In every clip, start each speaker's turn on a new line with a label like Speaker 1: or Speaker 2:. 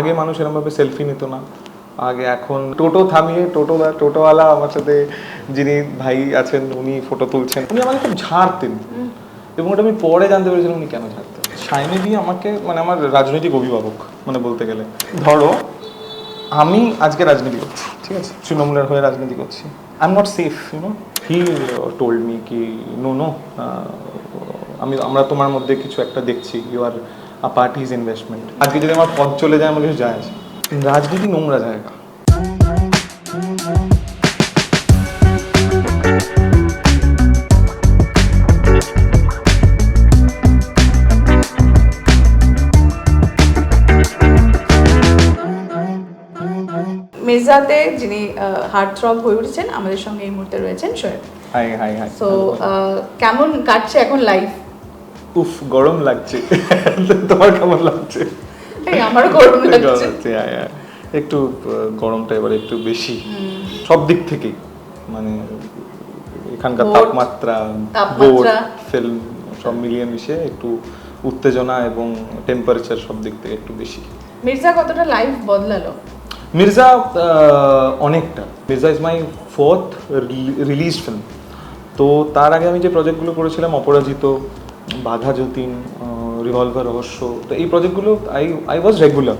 Speaker 1: আগে মানুষ এরমভাবে সেলফি নিত না। আগে এখন টোটো থামিয়ে টোটো টোটোওয়ালা আমার সাথে যিনি ভাই আছেন, উনি ফটো তুলছেন, উনি আমাকে খুব ঝাড়তেন। এবং ওটা আমি পরে জানতে পেরেছিলাম উনি কেন ঝাড়তেন। সাইনি দিয়ে আমাকে মানে আমার রাজনৈতিক অভিভাবক মানে বলতে গেলে। ধরো, আমি আজকে রাজনীতি করছি, ঠিক আছে? তৃণমূলের হয়ে রাজনীতি করছি। I am not safe you know he told me কি নো নো আমি, আমরা তোমার মধ্যে কিছু একটা দেখছি you are a party's investment আজকে যদি আমার পথ চলে যায় আমার কিছু যায় আসে রাজনীতি নোংরা জায়গা।
Speaker 2: মির্জাতে যিনি হার্ট থ্রব হয়ে উঠেছেন আমাদের সঙ্গে এই মুহূর্তে রয়েছেন Shoaib.
Speaker 1: Hi hi hi
Speaker 2: so কেমন কাটছে এখন লাইফ
Speaker 1: উফ গরম লাগছে। তোমার কেমন লাগছে?
Speaker 2: গরম
Speaker 1: হ্যাঁ, হ্যাঁ। একটু গরমটা এবার একটু বেশি। সব দিক থেকেই মানে এখানকার তাপমাত্রা বোর্ড ফিল্ম সব মিলিয়ে মিশিয়ে একটু উত্তেজনা এবং টেম্পারেচার সব দিক থেকে একটু বেশি।
Speaker 2: মির্জা কতটা লাইফ বদলালো?
Speaker 1: মির্জা অনেকটা। Mirza is my fourth release film তো তার আগে আমি যে প্রজেক্টগুলো করেছিলাম অপরাজিত বাঘা যতীন রিভলভার রহস্য। তো এই প্রজেক্টগুলো I I was regular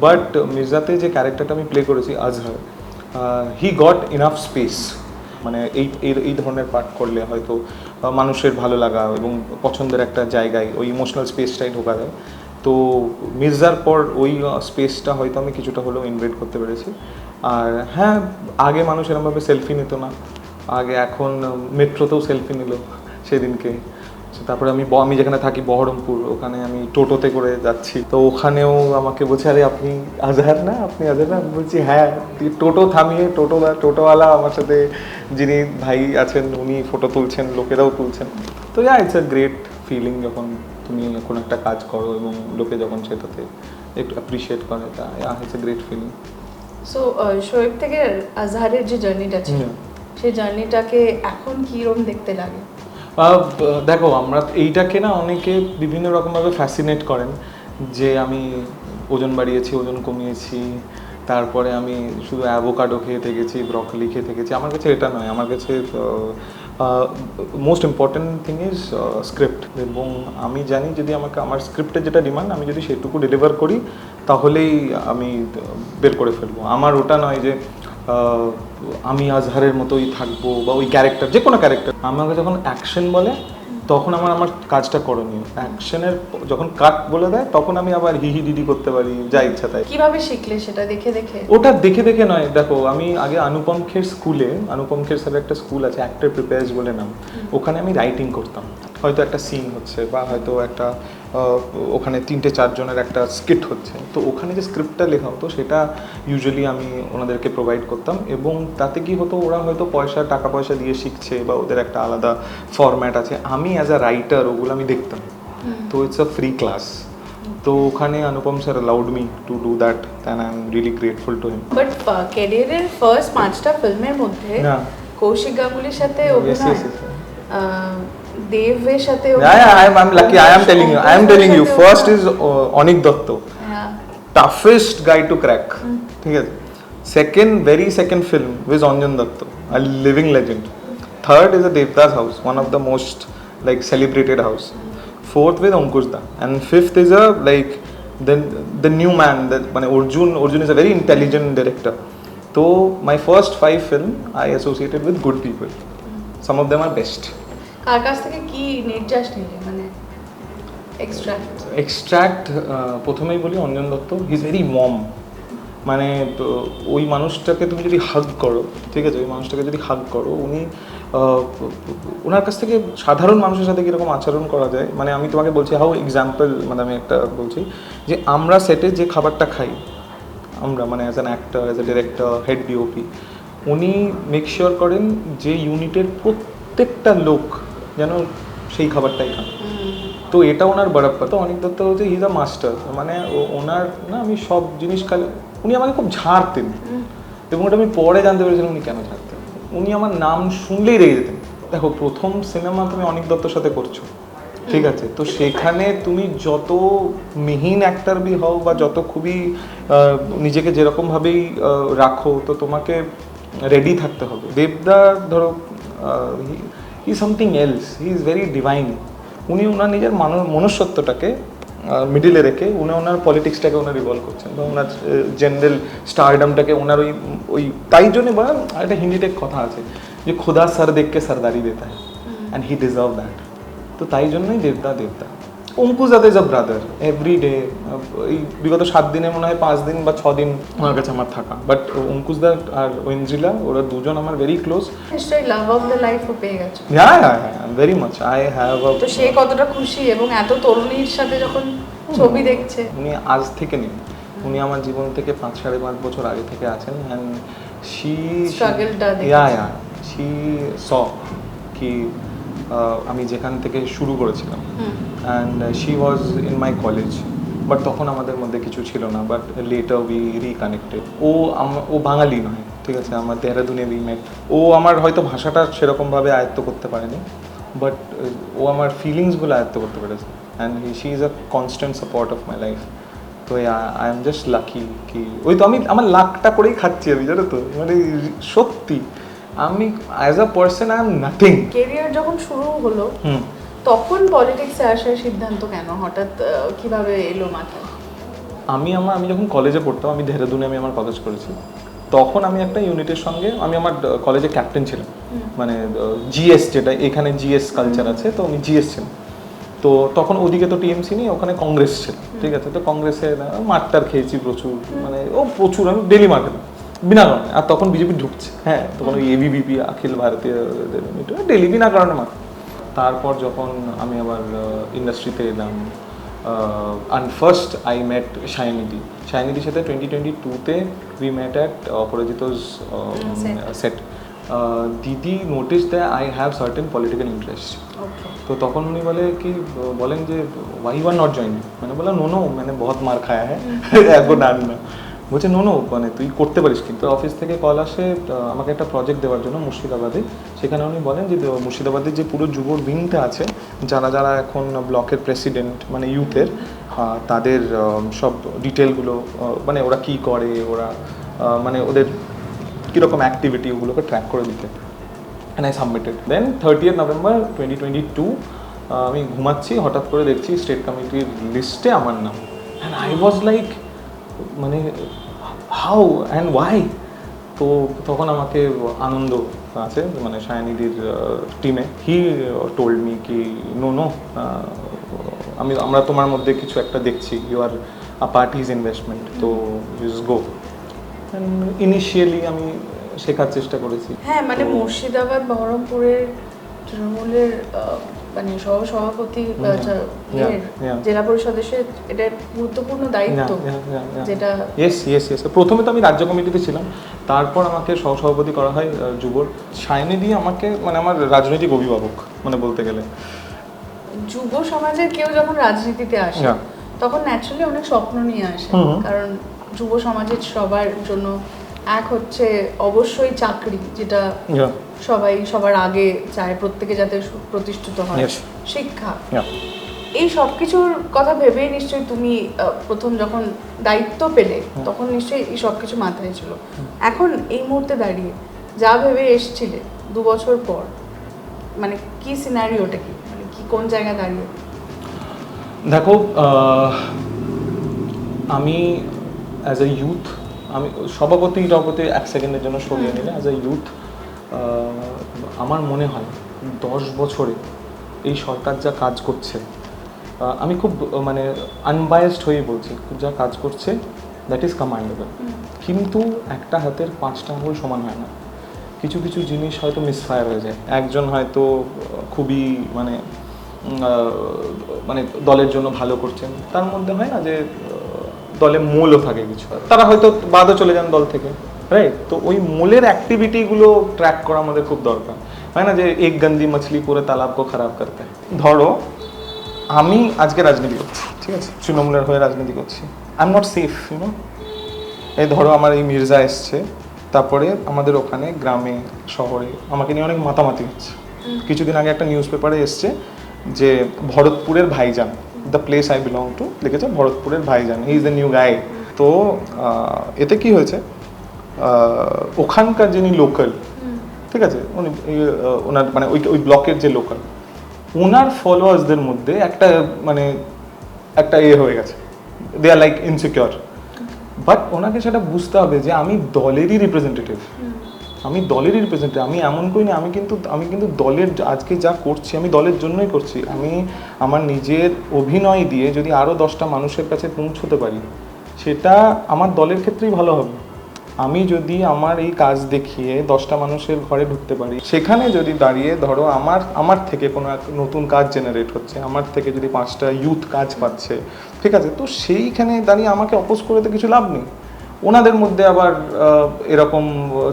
Speaker 1: but মির্জাতে যে ক্যারেক্টারটা আমি প্লে করেছি, Azhar he got enough space মানে এই, এই- ধরনের পার্ট করলে হয়তো মানুষের ভালো লাগা এবং পছন্দের একটা জায়গায় ওই ইমোশনাল স্পেসটাই ঢোকা যায়। তো মির্জার পর ওই স্পেসটা হয়তো আমি কিছুটা হলেও ইনভেট করতে পেরেছি। আর হ্যাঁ আগে মানুষ এরমভাবে সেলফি নিত না। আগে এখন মেট্রোতেও সেলফি নিল সেদিনকে। তারপরে আমি আমি যেখানে থাকি বহরমপুর ওখানে আমি টোটোতে করে যাচ্ছি। তো ওখানেও আমাকে বলছে আরে আপনি আজহার না? আপনি আজহার না? আমি বলছি হ্যাঁ টোটো থামিয়ে টোটো টোটোওয়ালা আমার সাথে যিনি ভাই আছেন উনি ফটো তুলছেন লোকেরাও তুলছেন। তো yeah it's a great feeling যখন তুমি কোনো একটা কাজ করো এবং লোকে যখন সেটাতে একটু অ্যাপ্রিসিয়েট করে তা yeah it's a great feeling
Speaker 2: so Shoaib থেকে আজহারের যে জার্নিটা ছিল সেই জার্নিটাকে এখন কীরকম দেখতে লাগে?
Speaker 1: দেখো, আমরা এইটাকে না অনেকে বিভিন্ন রকমভাবে ফ্যাসিনেট করেন। যে আমি ওজন বাড়িয়েছি, ওজন কমিয়েছি, তারপরে আমি শুধু অ্যাভোকাডো খেয়ে থেকেছি ব্রকলি খেয়ে থেকেছি। আমার কাছে এটা নয়, আমার কাছে most important thing is script এবং আমি জানি যদি আমাকে, আমার স্ক্রিপ্টের যেটা ডিমান্ড আমি যদি সেটুকু ডেলিভার করি, তাহলেই আমি বের করে ফেলব। আমার ওটা নয় যে আমি আজহারের মতোই থাকব বা ওই ক্যারেক্টার যে কোনো ক্যারেক্টার আমাকে যখন অ্যাকশন বলে তখন আমার আমার কাজটা করণীয়। অ্যাকশনের যখন কাট বলে দেয় তখন আমি আবার হিহি ডিডি করতে পারি যা ইচ্ছা তাই।
Speaker 2: কীভাবে শিখলে সেটা দেখে দেখে?
Speaker 1: ওটা দেখে দেখে নয়। দেখো আমি আগে অনুপম খের স্কুলে অনুপম খের স্যারের একটা স্কুল আছে অ্যাক্টর প্রিপেয়ার্স বলে নাম। ওখানে আমি রাইটিং করতাম। হয়তো একটা সিন হচ্ছে বা হয়তো একটা ওখানে তিনটে চারজনের একটা স্কিট হচ্ছে। তো ওখানে যে স্ক্রিপ্টটা লেখা হতো সেটা ইউজুয়ালি আমি ওনাদেরকে প্রোভাইড করতাম এবং তাতে কি হতো ওরা হয়তো পয়সা টাকা পয়সা দিয়ে শিখছে বা ওদের একটা আলাদা ফরম্যাট আছে। আমি অ্যাজ আ রাইটার ওগুলো আমি দেখতাম। তো ইটস আ ফ্রি ক্লাস তো ওখানে Anupam sir allowed me to do that and I am really grateful to him
Speaker 2: but ক্যারিয়ারের ফার্স্ট পাঁচটা ফিল্মের মধ্যে। কৌশিক গাঙ্গুলির সাথে অভিনয়
Speaker 1: yes, yes.
Speaker 2: আহ, দেবের সাথে
Speaker 1: Yeah, yeah, I'm, I'm lucky. I am telling you. I am telling you. First is uh, Onik Datto,
Speaker 2: Yeah.
Speaker 1: toughest guy to crack. ঠিক আছে second very second film with Anjan Dutt a living legend third is a Devdas house one of the most like celebrated house fourth with Ankush the and fifth is a like then the new man মানে Arjun Arjun is a very intelligent director তো my first five film I associated with good people some of them are best
Speaker 2: কার কাছ থেকে কি নির্যাস নিলে মানে extract
Speaker 1: extract প্রথমেই বলি Anjan Dutt is very mom মানে ওই মানুষটাকে তুমি যদি হাগ করো, ঠিক আছে, ওই মানুষটাকে যদি হাগ করো, উনি ওনার কাছ থেকে সাধারণ মানুষের সাথে কীরকম আচরণ করা যায়? মানে আমি তোমাকে বলছি হাউ এক্সাম্পল মানে আমি একটা বলছি, যে আমরা সেটে যে খাবারটা খাই, আমরা মানে as an actor as a director head DOP উনি মেক শিওর করেন যে ইউনিটের প্রত্যেকটা লোক যেন সেই খাবারটাই খান। তো এটা ওনার বরাপ্পা তো অনেক দত্ত হচ্ছে ইজ আ মাস্টার মানে ওনার না আমি সব জিনিস খালি উনি আমাকে খুব ঝাড়তেন। এবং ওটা আমি পরে জানতে পেরেছিলাম উনি কেন ঝাড়তেন। উনি আমার নাম শুনলেই রেগে যেতেন। দেখো প্রথম সিনেমা তুমি অনিক দত্তর সাথে করছ। ঠিক আছে? তো সেখানে তুমি যত মিহিন অ্যাক্টার বি হও বা যত খুবই নিজেকে যেরকমভাবেই রাখো তো তোমাকে রেডি থাকতে হবে। দেবদা ধরো he something else he is very divine উনি ওনার নিজের মানুষ, মনুষ্যত্বটাকে মিডিলে রেখে উনি ওনার পলিটিক্সটাকে ওনার রিভলভ করছেন বা ওনার জেনারেল স্টারডামটাকে ওনার ওই ওই, তাই জন্যে বা একটা হিন্দিতে কথা আছে যে খোদা স্যার দেখকে সারদারি দেতা হ্যাঁ অ্যান্ড হি ডিজার্ভ দ্যাট তো তাই জন্যই দেবদা দেবদা অঙ্কুশ দাদ is a brother every day এই বিগত সাত দিনে মনে হয় পাঁচ দিন বা ছ দিন ওনার কাছে আমার থাকা। বাট অঙ্কুশ দা আর ওয়েঞ্জিলা ওরা দুজন আমার ভেরি ক্লোজ
Speaker 2: নিশ্চয়ই লাভ অফ দ্য লাইফও পেয়ে গেছো।
Speaker 1: হ্যাঁ হ্যাঁ হ্যাঁ ভেরি মাচ আই হ্যাভ
Speaker 2: তো সে কতটা খুশি এবং এত তরুণীর সাথে যখন ছবি দেখছে?
Speaker 1: উনি আজ থেকে নেই। উনি আমার জীবন থেকে পাঁচ সাড়ে পাঁচ বছর আগে থেকে আছেন। অ্যান্ড শি
Speaker 2: Struggle-টা
Speaker 1: ইয়া ইয়া শি স কি আমি যেখান থেকে শুরু করেছিলাম। And she was in my college but তখন আমাদের মধ্যে কিছু ছিল না বাট লেটার উই রিকানেক্টেড ও ও বাঙালি নয় ঠিক আছে? আমার দেহরাদুনে উই মেট ও আমার হয়তো ভাষাটা সেরকমভাবে আয়ত্ত করতে পারেনি বাট ও আমার ফিলিংসগুলো আয়ত্ত করতে পেরেছে। And she is a constant support of my life তো আই এম জাস্ট লাকি কি ওই তো আমি আমার লাকটা করেই খাচ্ছি আমি জানো তো? মানে সত্যি। আমি as a person I am nothing
Speaker 2: career যখন শুরু হলো তখন পলিটিক্সে আসার সিদ্ধান্ত কেন? হঠাৎ কীভাবে এলো মাথায়?
Speaker 1: আমি আমার আমি যখন কলেজে পড়তাম আমি দেহরাদুনে আমি আমার কলেজ করেছি। তখন আমি একটা ইউনিটের সঙ্গে আমি আমার কলেজে ক্যাপ্টেন ছিলাম। মানে জিএস যেটা এখানে জিএস কালচার আছে তো আমি জিএস ছিলাম। তো তখন ওদিকে তো টিএমসি নেই ওখানে কংগ্রেস ছিল ঠিক আছে? তো কংগ্রেসে মারটার খেয়েছি প্রচুর। মানে ও প্রচুর আমি ডেলি মার্কেট বিনা কারণে আর তখন বিজেপি ঢুকছে। হ্যাঁ তখন ওই এবিবিপি অখিল ভারতীয় ডেলি বিনা কারণে মার তারপর যখন আমি আবার ইন্ডাস্ট্রিতে এলাম অ্যান্ড ফার্স্ট আই মেট শাইনিদি শাইনিদির সাথে টোয়েন্টি টোয়েন্টি টুতে উই মেট অ্যাট অপরাজিতোজ
Speaker 2: set.
Speaker 1: সেট দিদি notice the I have certain political interest তো তখন উনি বলে কি বলেন যে ওয়াই ওয়ার নট জয়েন মানে বলে নো নো মানে বহুত মার খায়া হ্যাঁ এখন আর না বলছে নো নো মানে তুই করতে পারিস কিন্তু। অফিস থেকে কল আসে আমাকে একটা প্রজেক্ট দেওয়ার জন্য মুর্শিদাবাদে। সেখানে উনি বলেন যে মুর্শিদাবাদের যে পুরো যুব উইংটা আছে, যারা যারা এখন ব্লকের প্রেসিডেন্ট মানে ইউথের তাদের সব ডিটেলগুলো মানে ওরা কি করে, ওরা মানে ওদের কীরকম অ্যাক্টিভিটি ওগুলোকে ট্র্যাক করে দিতে। And I submitted then thirtieth November twenty twenty two আমি ঘুমাচ্ছি, হঠাৎ করে দেখছি স্টেট কমিটির লিস্টে আমার নাম। অ্যান্ড আই ওয়াজ লাইক মানে হাউ অ্যান্ড ওয়াই তো তখন আমাকে আনন্দ আছে মানে সায়নিদির টিমে হি টোল্ড মি কি নো নো আমি আমরা তোমার মধ্যে কিছু একটা দেখছি। You are a party's investment তো ইউজ গো ইনিশিয়ালি আমি শেখার চেষ্টা করেছি।
Speaker 2: হ্যাঁ মানে মুর্শিদাবাদ বহরমপুরের তৃণমূলের মানে সহ সভাপতি
Speaker 1: হুম, yeah,
Speaker 2: ইয়ের,
Speaker 1: yeah.
Speaker 2: জেলা পরিষদের এটা গুরুত্বপূর্ণ দায়িত্ব। যেটা
Speaker 1: ইয়েস ইয়েস ইয়েস প্রথমে তো আমি রাজ্য কমিটিতে ছিলাম। তারপর আমাকে সহসভাপতি করা হয় যুবর সায়নি দিয়ে আমাকে মানে আমার রাজনৈতিক অভিভাবক মানে বলতে গেলে।
Speaker 2: যুব সমাজের কেউ যখন রাজনীতিতে আসে. তখন ন্যাচারালি অনেক স্বপ্ন নিয়ে আসে। কারণ যুব সমাজের সবার জন্য এক হচ্ছে অবশ্যই চাকরি যেটা সবাই সবার আগে চায় প্রত্যেকে যাতে প্রতিষ্ঠিত হয়। শিক্ষা। এই সব কিছুর কথা ভেবেই নিশ্চয়ই তুমি প্রথম যখন দায়িত্ব পেলে তখন নিশ্চয়ই এই সব কিছু মাথায় ছিল। এখন এই মুহূর্তে দাঁড়িয়ে যা ভেবে এসছিলে দু বছর পর মানে কি সিনারিওটা কি? মানে কি কোন জায়গায় দাঁড়িয়ে?
Speaker 1: দেখো আহ, আমি অ্যাজ এ ইউথ আমি সভাপতি টভাপতি এক সেকেন্ডের জন্য সরিয়ে নিলে অ্যাজ এ ইউথ আমার মনে হয় দশ বছরে এই সরকার যা কাজ করছে আমি খুব মানে আনবায়াসড হয়ে বলছি যা কাজ করছে দ্যাট ইজ কমান্ডেবল কিন্তু একটা হাতের পাঁচটা আঙুল সমান হয় না। কিছু কিছু জিনিস হয়তো মিসফায়ার হয়ে যায়। একজন হয়তো খুবই মানে মানে দলের জন্য ভালো করছেন। তার মধ্যে হয় না যে দলে মূলও থাকে কিছু। তারা হয়তো বাদও চলে যান দল থেকে রাইট তো ওই মূলের অ্যাক্টিভিটিগুলো ট্র্যাক করা আমাদের খুব দরকার। হয় না যে এক গন্দি মাছলি পুরো তালাবকে খারাপ করতে ধরো আমি আজকে রাজনীতি করছি ঠিক আছে? তৃণমূলের হয়ে রাজনীতি করছি। I am not safe you know এই ধরো আমার এই মির্জা এসছে তারপরে আমাদের ওখানে গ্রামে শহরে আমাকে নিয়ে অনেক মাতামাতি হচ্ছে। কিছুদিন আগে একটা নিউজ পেপারে এসছে যে ভরতপুরের ভাইজান the place I belong to লিখেছে ভরতপুরের ভাইজান he is the new guy তো এতে কি হয়েছে? ওখানকার যিনি লোকাল ঠিক আছে? উনি ওনার মানে ওই ওই ব্লকের যে লোকাল ওনার ফলোয়ার্সদের মধ্যে একটা মানে একটা ইয়ে হয়ে গেছে। They are like insecure but ওনাকে সেটা বুঝতে হবে যে আমি দলেরই রিপ্রেজেন্টেটিভ আমি দলেরই রিপ্রেজেন্টেটিভ আমি এমন করি না, আমি কিন্তু আমি কিন্তু দলের, আজকে যা করছি, আমি দলের জন্যই করছি। আমি আমার নিজের অভিনয় দিয়ে যদি আরও দশটা মানুষের কাছে পৌঁছতে পারি, সেটা আমার দলের ক্ষেত্রেই ভালো হবে। আমি যদি আমার এই কাজ দেখিয়ে দশটা মানুষের ঘরে ঢুকতে পারি, সেখানে যদি দাঁড়িয়ে ধরো আমার আমার থেকে কোনো এক নতুন কাজ জেনারেট হচ্ছে, আমার থেকে যদি পাঁচটা ইউথ কাজ পাচ্ছে, ঠিক আছে? তো সেইখানে দাঁড়িয়ে আমাকে অপোজ করে তো কিছু লাভ নেই। ওনাদের মধ্যে আবার এরকম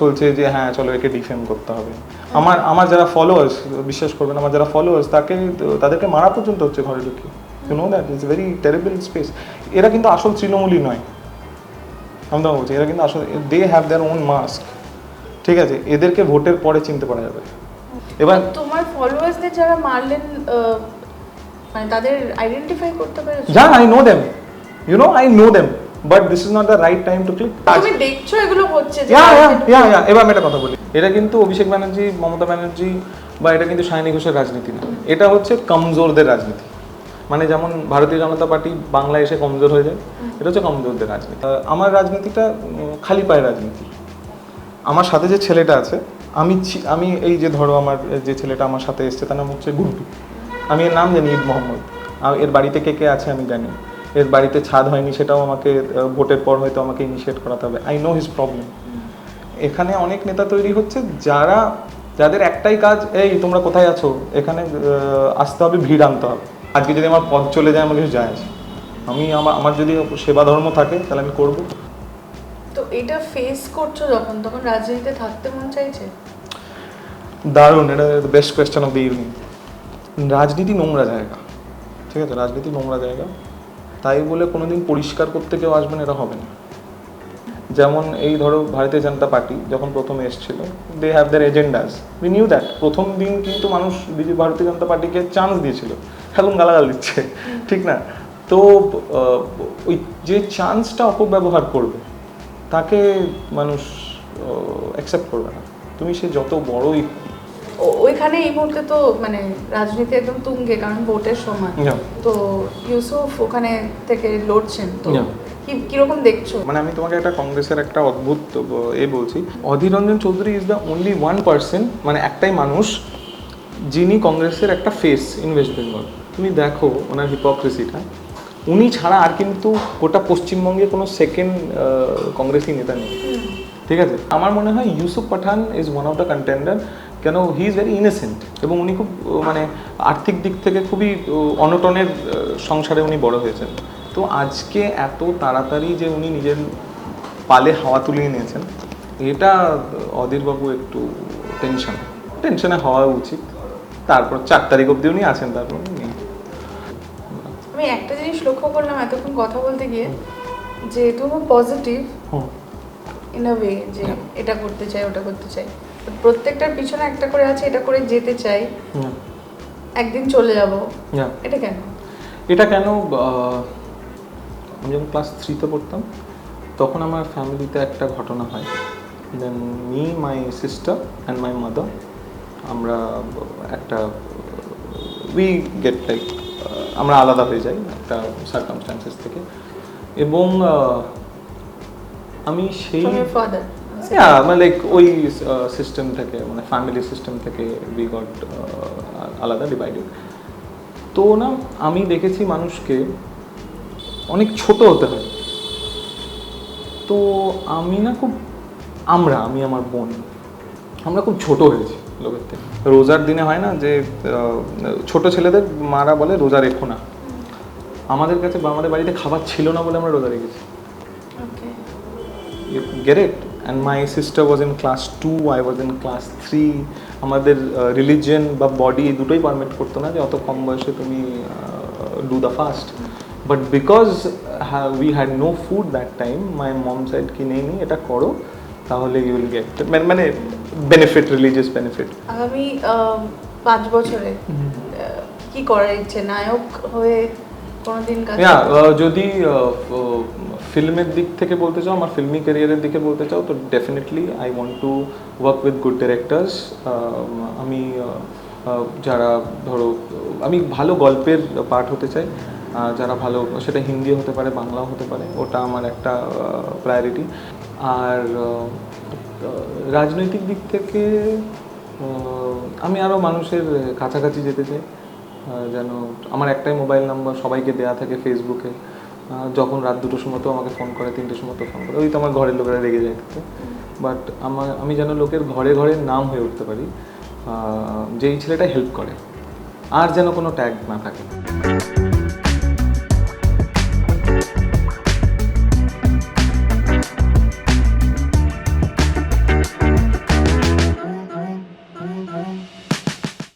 Speaker 1: চলছে যে হ্যাঁ চলো একে ডিফেম করতে হবে। আমার আমার যারা ফলোয়ার্স বিশ্বাস করবেন আমার যারা ফলোয়ার্স তাকে তাদেরকে মারা পর্যন্ত হচ্ছে ঘরে ঢুকে you know that is very terrible space এরা কিন্তু আসল তৃণমূলই নয়। আমি তো বলছি এরা কিন্তু আসল they have their own mask ঠিক আছে? এদেরকে ভোটের পরে চিনতে পারা যাবে। এবার
Speaker 2: তোমার ফলোয়ার্সদের যারা মারলেন মানে তাদের আইডেন্টিফাই করতে পেরেছ?
Speaker 1: Yeah, I know them. You know I know them. But this is not the right time to click.
Speaker 2: তুমি দেখছ এগুলো হচ্ছে যে
Speaker 1: Yeah, yeah,
Speaker 2: রাজনীতি-
Speaker 1: yeah, yeah. এবার আমি একটা কথা বলি। এটা কিন্তু অভিষেক ব্যানার্জি মমতা ব্যানার্জি বা এটা কিন্তু সায়নী ঘোষের রাজনীতি না। এটা হচ্ছে কমজোরদের রাজনীতি। মানে যেমন ভারতীয় জনতা পার্টি বাংলায় এসে কমজোর হয়ে যায় এটা হচ্ছে কমজোরদের রাজনীতি। আমার রাজনীতিটা খালি পায়ের রাজনীতি। আমার সাথে যে ছেলেটা আছে আমি আমি এই যে ধরো আমার যে ছেলেটা আমার সাথে এসছে তার নাম হচ্ছে গুড্ডু। আমি এর নাম জানি ঈদ মোহাম্মদ। আর এর বাড়িতে কে কে আছে আমি জানি এর বাড়িতে ছাদ হয়নি সেটাও আমাকে ভোটের পর হয়তো আমাকে ইনিশিয়েট করাতে হবে। আই নো হিজ প্রবলেম এখানে অনেক নেতা তৈরি হচ্ছে যারা যাদের একটাই কাজ এই তোমরা কোথায় আছো? এখানে আসতে হবে ভিড় আনতে হবে। আজকে যদি আমার পথ চলে যায় আমার কিছু যায় আসে। আমি আমার আমার যদি সেবা ধর্ম থাকে তাহলে আমি করব।
Speaker 2: তো এটা ফেস করছ যখন? তখন রাজনীতিতে থাকতে মন চাইছে?
Speaker 1: দারুণ এটা best question of the evening রাজনীতি নোংরা জায়গা। ঠিক আছে? রাজনীতি নোংরা জায়গা। তাই বলে কোনোদিন পরিষ্কার করতে কেউ আসবেন এটা হবে না। যেমন এই ধরো ভারতীয় জনতা পার্টি যখন প্রথমে এসেছিল they have their agendas we knew that প্রথম দিন কিন্তু মানুষ ভারতীয় জনতা পার্টিকে চান্স দিয়েছিল। এখন গালাগাল দিচ্ছে। ঠিক না? তো ওই যে চান্সটা অপব্যবহার করবে, তাকে মানুষ অ্যাকসেপ্ট করবে না। তুমি সে যত বড়ই
Speaker 2: ওইখানে এই মুহূর্তে তো মানে রাজনীতি একদম তুঙ্গে কারণ ভোটের সময়। তো ইউসুফ ওখানে থেকে লড়ছেন তো। কি কীরকম দেখছ?
Speaker 1: মানে আমি তোমাকে একটা কংগ্রেসের একটা অদ্ভুত এ বলছি। Adhir Ranjan Chowdhury is the only one person মানে একটাই মানুষ যিনি কংগ্রেসের একটা ফেস ইন ওয়েস্ট বেঙ্গল তুমি দেখো ওনার হিপোক্রেসিটা উনি ছাড়া আর কিন্তু গোটা পশ্চিমবঙ্গে কোনো সেকেন্ড কংগ্রেসি নেতা নেই। ঠিক আছে? আমার মনে হয় Yusuf Pathan is one of the contender কেন হি ইজ ভেরি ইনোসেন্ট এবং উনি খুব মানে আর্থিক দিক থেকে খুবই অনটনের সংসারে উনি বড় হয়েছেন। তো আজকে এত তাড়াতাড়ি যে উনি নিজের পালে হাওয়া তুলিয়ে নিয়েছেন এটা অধীরবাবু একটু টেনশন টেনশনে হওয়া উচিত। তারপর চার তারিখ অব্দি উনি আছেন তারপর উনি
Speaker 2: আমি একটা জিনিস লক্ষ্য করলাম এতক্ষণ কথা বলতে গিয়ে যে তুমি positive
Speaker 1: hmm.
Speaker 2: In a way যে এটা করতে চাই ওটা করতে চাই। প্রত্যেকটার পিছনে একটা করে আছে এটা করে যেতে চাই। একদিন চলে যাব. এটা কেন?
Speaker 1: এটা কেন আমি যখন ক্লাস থ্রিতে পড়তাম তখন আমার ফ্যামিলিতে একটা ঘটনা হয়। Then me my sister and my mother আমরা একটা উই গেট লাইক আমরা আলাদা হয়ে যাই একটা সার্কামস্টান্সেস থেকে। এবং আমি সেই
Speaker 2: ফাদার
Speaker 1: মানে লাইক ওই সিস্টেম থেকে মানে ফ্যামিলি সিস্টেম থেকে উই গট আলাদা ডিভাইডেড তো না আমি দেখেছি মানুষকে অনেক ছোট হতে হয়। তো আমি না খুব আমরা আমি আমার বোন আমরা খুব ছোট হয়েছি লোকের থেকে। রোজার দিনে হয় না যে ছোট ছেলেদের মারা বলে রোজা রেখো না। আমাদের কাছে বা আমাদের বাড়িতে খাবার ছিল না বলে আমরা রোজা রেখেছি।
Speaker 2: Okay
Speaker 1: you my sister and my sister was in class 2 i was in class 3 আমাদের রিলিজিয়ন বা বডি দুটোই পারমিট করতো না যে অত কম বয়সে তুমি do the fast but because we had no food that time my mom side কি নেই নি এটা করো তাহলে ইউ উইল গেট মানে বেনিফিট রিলিজিয়াস বেনিফিট
Speaker 2: আগামী পাঁচ বছরে কি করার ইচ্ছে? নায়ক হয়ে
Speaker 1: যদি ফিল্মের দিক থেকে বলতে চাও, আমার ফিল্মি ক্যারিয়ারের দিকে বলতে চাও, তো definitely I want to work with good directors আমি যারা, ধরো, আমি ভালো গল্পের পার্ট হতে চাই। যারা ভালো, সেটা হিন্দি হতে পারে, বাংলাও হতে পারে, ওটা আমার একটা প্রায়োরিটি আর রাজনৈতিক দিক থেকে আমি আরও মানুষের কাছাকাছি যেতে চাই। যেন আমার একটাই মোবাইল নাম্বার সবাইকে দেয়া থাকে ফেসবুকে যখন রাত দুটোর সময় তো আমাকে ফোন করে, তিনটের সময় তো ফোন করে। ওই তো আমার ঘরের লোকেরা রেগে যায়। বাট আমার আমি যেন লোকের ঘরে ঘরে নাম হয়ে উঠতে পারি যে যেই ছেলেটা হেল্প করে। আর যেন কোনো ট্যাগ না থাকে।